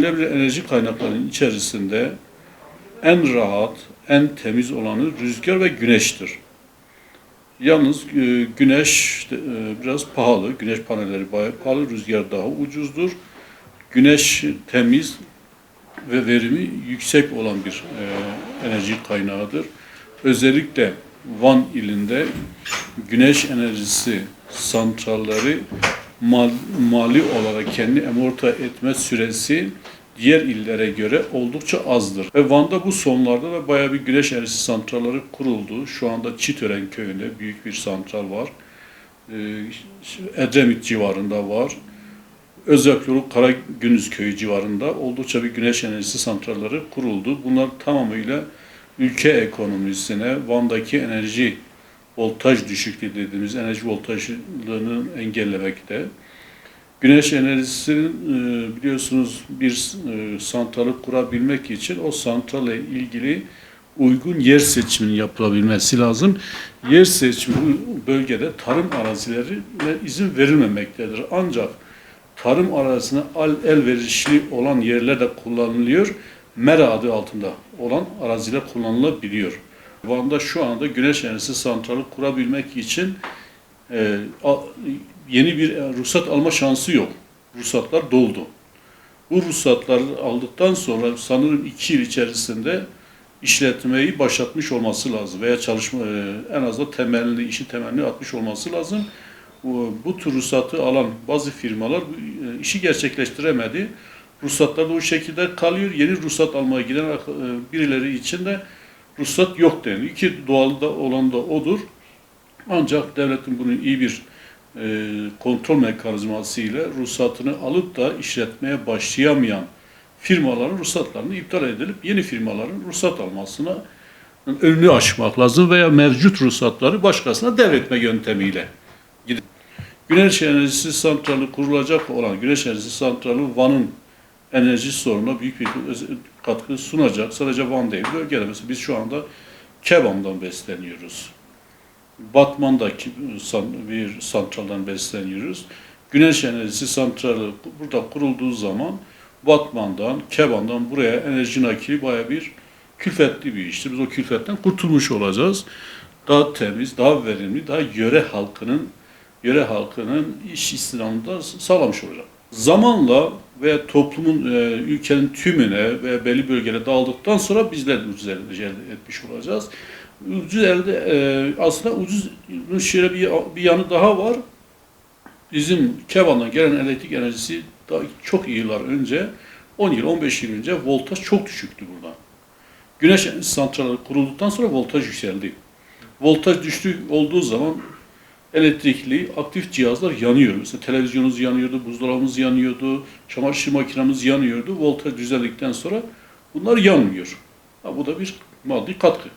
Yenilenebilir enerji kaynaklarının içerisinde en rahat, en temiz olanı rüzgar ve güneştir. Yalnız e, güneş e, biraz pahalı, güneş panelleri bayağı pahalı, rüzgar daha ucuzdur. Güneş temiz ve verimi yüksek olan bir e, enerji kaynağıdır. Özellikle Van ilinde güneş enerjisi santralleri mal, mali olarak kendi emorta etme süresi diğer illere göre oldukça azdır. Ve Van'da bu sonlarda da bayağı bir güneş enerjisi santralleri kuruldu. Şu anda Çitören köyünde büyük bir santral var. Ee, Edremit civarında var. Özyak yolu Karagünüz köyü civarında oldukça bir güneş enerjisi santralleri kuruldu. Bunlar tamamıyla ülke ekonomisine, Van'daki enerji voltaj düşüklüğü dediğimiz enerji voltajlığını engellemekte. Güneş enerjisinin e, biliyorsunuz bir e, santralı kurabilmek için o santrale ilgili uygun yer seçiminin yapılabilmesi lazım. Yer seçimi bölgede tarım arazilerine izin verilmemektedir. Ancak tarım arazisine elverişli olan yerler de kullanılıyor. Mera adı altında olan araziler kullanılabiliyor. Van'da şu anda güneş enerjisi santrali kurabilmek için e, a- yeni bir e, ruhsat alma şansı yok. Ruhsatlar doldu. Bu ruhsatları aldıktan sonra sanırım iki yıl içerisinde işletmeyi başlatmış olması lazım veya çalışma e, en azından temelini, işin temelini atmış olması lazım. Bu, tür ruhsatı alan bazı firmalar e, işi gerçekleştiremedi. Ruhsatlar da o şekilde kalıyor. Yeni ruhsat almaya giden birileri için de ruhsat yok deniyor. İki doğal da olan da odur. Ancak devletin bunu iyi bir e, kontrol mekanizması ile ruhsatını alıp da işletmeye başlayamayan firmaların ruhsatlarını iptal edilip yeni firmaların ruhsat almasına önünü açmak lazım veya mevcut ruhsatları başkasına devretme yöntemiyle. gidip- Güneş enerjisi santrali kurulacak olan güneş enerjisi santrali Van'ın enerji sorununa büyük bir katkı sunacak. Sadece Van değil, bölgede mesela biz şu anda Kebam'dan besleniyoruz. Batman'daki san- bir santraldan besleniyoruz. Güneş enerjisi santrali burada kurulduğu zaman Batman'dan, Keban'dan buraya enerji nakli baya bir külfetli bir iştir. Biz o külfetten kurtulmuş olacağız. Daha temiz, daha verimli, daha yöre halkının yöre halkının iş istihdamını da sağlamış olacak. Zamanla ve toplumun, e, ülkenin tümüne ve belli bölgelere dağıldıktan sonra bizler de ucuz etmiş olacağız. Ucuz elde, e, aslında ucuzun şöyle bir, bir yanı daha var. Bizim Kevan'dan gelen elektrik enerjisi daha çok yıllar önce, 10 yıl, 15 yıl önce voltaj çok düşüktü burada. Güneş santralleri kurulduktan sonra voltaj yükseldi. Voltaj düştü olduğu zaman elektrikli aktif cihazlar yanıyor. Mesela televizyonumuz yanıyordu, buzdolabımız yanıyordu, çamaşır makinemiz yanıyordu. Voltaj düzeldikten sonra bunlar yanmıyor. Ha, bu da bir maddi katkı.